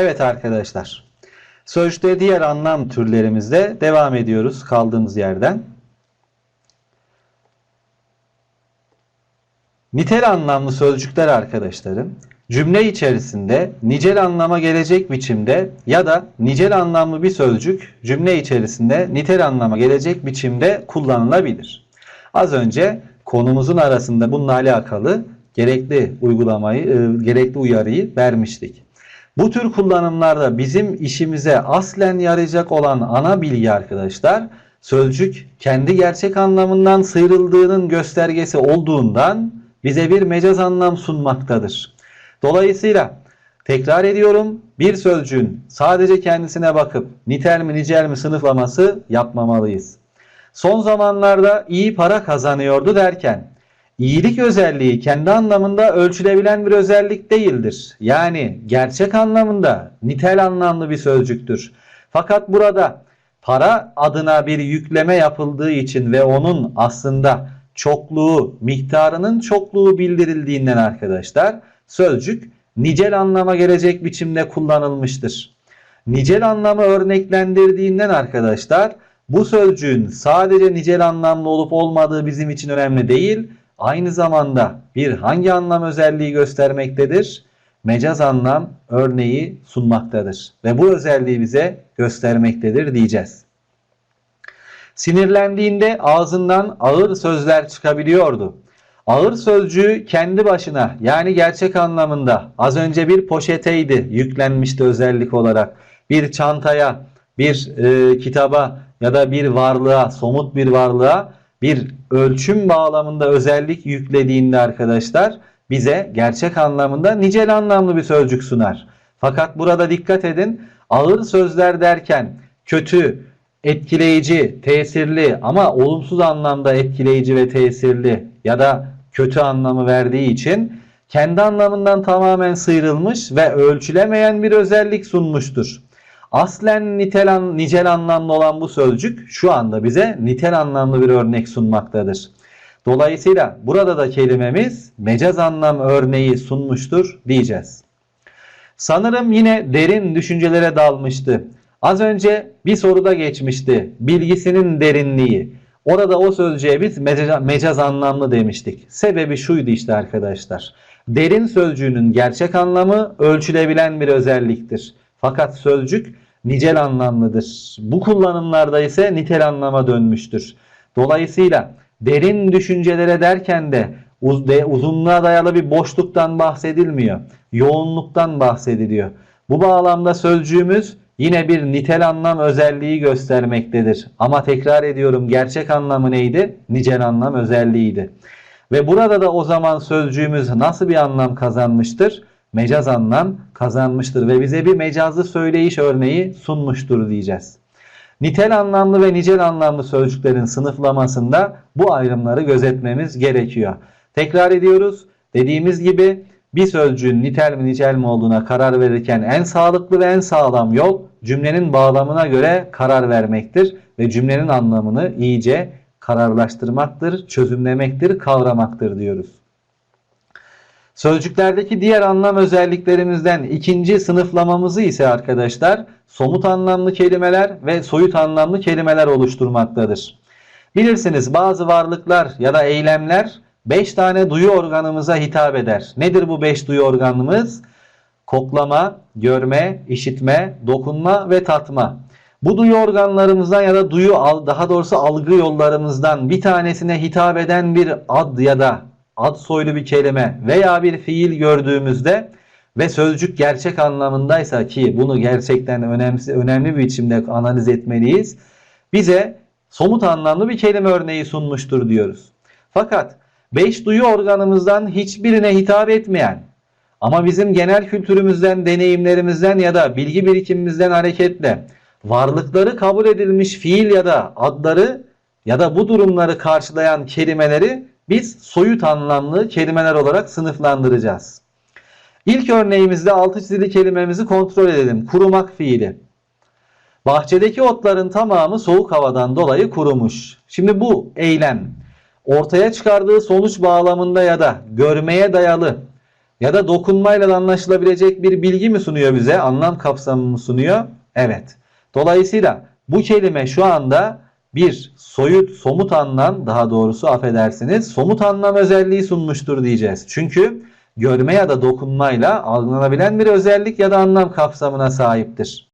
Evet arkadaşlar. Sözcükte diğer anlam türlerimizde devam ediyoruz kaldığımız yerden. Nitel anlamlı sözcükler arkadaşlarım cümle içerisinde nicel anlama gelecek biçimde ya da nicel anlamlı bir sözcük cümle içerisinde nitel anlama gelecek biçimde kullanılabilir. Az önce konumuzun arasında bununla alakalı gerekli uygulamayı, e, gerekli uyarıyı vermiştik. Bu tür kullanımlarda bizim işimize aslen yarayacak olan ana bilgi arkadaşlar sözcük kendi gerçek anlamından sıyrıldığının göstergesi olduğundan bize bir mecaz anlam sunmaktadır. Dolayısıyla tekrar ediyorum bir sözcüğün sadece kendisine bakıp nitel mi nicel mi sınıflaması yapmamalıyız. Son zamanlarda iyi para kazanıyordu derken iyilik özelliği kendi anlamında ölçülebilen bir özellik değildir. Yani gerçek anlamında nitel anlamlı bir sözcüktür. Fakat burada para adına bir yükleme yapıldığı için ve onun aslında çokluğu, miktarının çokluğu bildirildiğinden arkadaşlar sözcük nicel anlama gelecek biçimde kullanılmıştır. Nicel anlamı örneklendirdiğinden arkadaşlar bu sözcüğün sadece nicel anlamlı olup olmadığı bizim için önemli değil. Aynı zamanda bir hangi anlam özelliği göstermektedir? Mecaz anlam örneği sunmaktadır. Ve bu özelliği bize göstermektedir diyeceğiz. Sinirlendiğinde ağzından ağır sözler çıkabiliyordu. Ağır sözcüğü kendi başına yani gerçek anlamında az önce bir poşeteydi yüklenmişti özellik olarak. Bir çantaya, bir e, kitaba ya da bir varlığa, somut bir varlığa bir ölçüm bağlamında özellik yüklediğinde arkadaşlar bize gerçek anlamında nicel anlamlı bir sözcük sunar. Fakat burada dikkat edin ağır sözler derken kötü, etkileyici, tesirli ama olumsuz anlamda etkileyici ve tesirli ya da kötü anlamı verdiği için kendi anlamından tamamen sıyrılmış ve ölçülemeyen bir özellik sunmuştur. Aslen nitel an, nicel anlamlı olan bu sözcük şu anda bize nitel anlamlı bir örnek sunmaktadır. Dolayısıyla burada da kelimemiz mecaz anlam örneği sunmuştur diyeceğiz. Sanırım yine derin düşüncelere dalmıştı. Az önce bir soruda geçmişti. Bilgisinin derinliği. Orada o sözcüğe biz mecaz, mecaz anlamlı demiştik. Sebebi şuydu işte arkadaşlar. Derin sözcüğünün gerçek anlamı ölçülebilen bir özelliktir. Fakat sözcük nicel anlamlıdır. Bu kullanımlarda ise nitel anlama dönmüştür. Dolayısıyla derin düşüncelere derken de uzunluğa dayalı bir boşluktan bahsedilmiyor. Yoğunluktan bahsediliyor. Bu bağlamda sözcüğümüz yine bir nitel anlam özelliği göstermektedir. Ama tekrar ediyorum gerçek anlamı neydi? Nicel anlam özelliğiydi. Ve burada da o zaman sözcüğümüz nasıl bir anlam kazanmıştır? Mecaz anlam kazanmıştır ve bize bir mecazlı söyleyiş örneği sunmuştur diyeceğiz. Nitel anlamlı ve nicel anlamlı sözcüklerin sınıflamasında bu ayrımları gözetmemiz gerekiyor. Tekrar ediyoruz. Dediğimiz gibi bir sözcüğün nitel mi nicel mi olduğuna karar verirken en sağlıklı ve en sağlam yol cümlenin bağlamına göre karar vermektir ve cümlenin anlamını iyice kararlaştırmaktır, çözümlemektir, kavramaktır diyoruz. Sözcüklerdeki diğer anlam özelliklerimizden ikinci sınıflamamızı ise arkadaşlar somut anlamlı kelimeler ve soyut anlamlı kelimeler oluşturmaktadır. Bilirsiniz bazı varlıklar ya da eylemler 5 tane duyu organımıza hitap eder. Nedir bu 5 duyu organımız? Koklama, görme, işitme, dokunma ve tatma. Bu duyu organlarımızdan ya da duyu daha doğrusu algı yollarımızdan bir tanesine hitap eden bir ad ya da ad soylu bir kelime veya bir fiil gördüğümüzde ve sözcük gerçek anlamındaysa ki bunu gerçekten önemli, önemli bir biçimde analiz etmeliyiz. Bize somut anlamlı bir kelime örneği sunmuştur diyoruz. Fakat beş duyu organımızdan hiçbirine hitap etmeyen ama bizim genel kültürümüzden, deneyimlerimizden ya da bilgi birikimimizden hareketle varlıkları kabul edilmiş fiil ya da adları ya da bu durumları karşılayan kelimeleri biz soyut anlamlı kelimeler olarak sınıflandıracağız. İlk örneğimizde altı çizili kelimemizi kontrol edelim. Kurumak fiili. Bahçedeki otların tamamı soğuk havadan dolayı kurumuş. Şimdi bu eylem ortaya çıkardığı sonuç bağlamında ya da görmeye dayalı Ya da dokunmayla da anlaşılabilecek bir bilgi mi sunuyor bize? Anlam kapsamı mı sunuyor? Evet. Dolayısıyla bu kelime şu anda bir soyut, somut anlam, daha doğrusu affedersiniz, somut anlam özelliği sunmuştur diyeceğiz. Çünkü görme ya da dokunmayla algılanabilen bir özellik ya da anlam kapsamına sahiptir.